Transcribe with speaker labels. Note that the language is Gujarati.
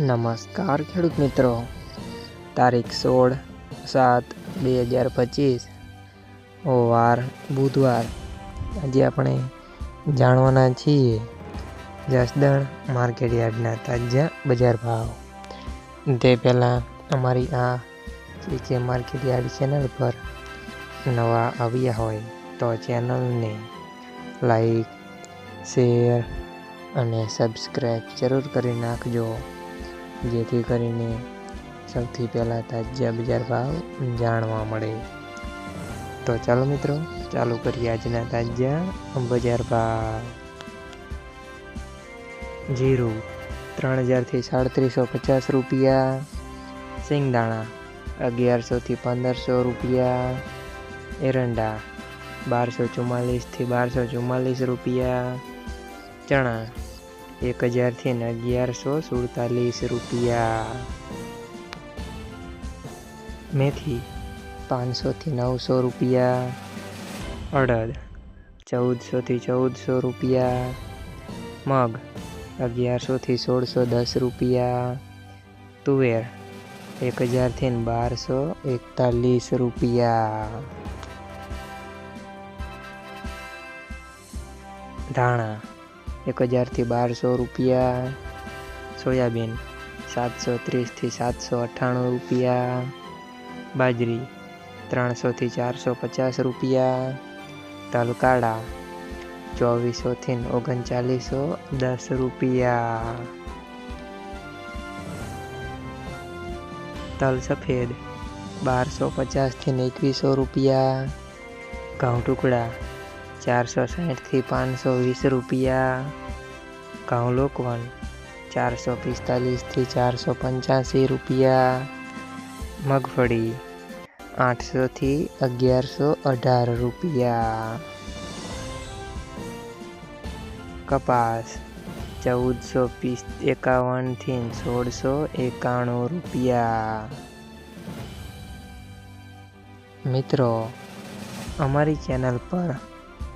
Speaker 1: નમસ્કાર ખેડૂત મિત્રો. તારીખ સોળ સાત બે હજાર પચીસ, વાર બુધવાર. આજે આપણે જાણવાના છીએ જસદણ માર્કેટ યાર્ડના તાજા બજાર ભાવ. તે પહેલાં અમારી આ જે માર્કેટ યાર્ડ ચેનલ પર નવા આવ્યા હોય તો ચેનલને લાઈક, શેર અને સબસ્ક્રાઈબ જરૂર કરી નાખજો. જેથી કરીને સૌથી પહેલાં તાજા બજાર ભાવ જાણવા મળે. તો ચાલો મિત્રો, ચાલુ કરીએ આજના તાજા બજાર ભાવ. જીરું ત્રણ હજારથી સાડત્રીસો પચાસ રૂપિયા. સિંગદાણા અગિયારસોથી પંદરસો રૂપિયા. એરંડા બારસો ચુમ્માલીસથી બારસો ચુમ્માલીસ રૂપિયા. ચણા એક હજારથી ને અગિયારસો સુડતાલીસ રૂપિયા. મેથી પાંચસોથી નવસો રૂપિયા. અડદ ચૌદસોથી ચૌદસો રૂપિયા. મગ અગિયારસોથી સોળસો દસ રૂપિયા. તુવેર એક હજારથી બારસો એકતાલીસ રૂપિયા. ધાણા એક હજારથી બારસો રૂપિયા. સોયાબીન સાતસો ત્રીસથી સાતસો અઠ્ઠાણું રૂપિયા. બાજરી ત્રણસોથી ચારસો પચાસ રૂપિયા. તલકાળા ચોવીસોથી ઓગણચાલીસો દસ રૂપિયા. તલ સફેદ બારસો પચાસથી એકવીસો રૂપિયા. ઘઉં ટુકડા ચારસો સાઠથી પાંચસો વીસ રૂપિયા. ઘઉં લોકવન ચારસો પિસ્તાલીસથી ચારસો પંચ્યાસી રૂપિયા. મગફળી, આઠસોથી અગિયારસો અઢાર રૂપિયા. કપાસ, ચૌદસો પીસ, એકાવનથી સોળસો એકાણું રૂપિયા. મિત્રો, અમારી ચેનલ પર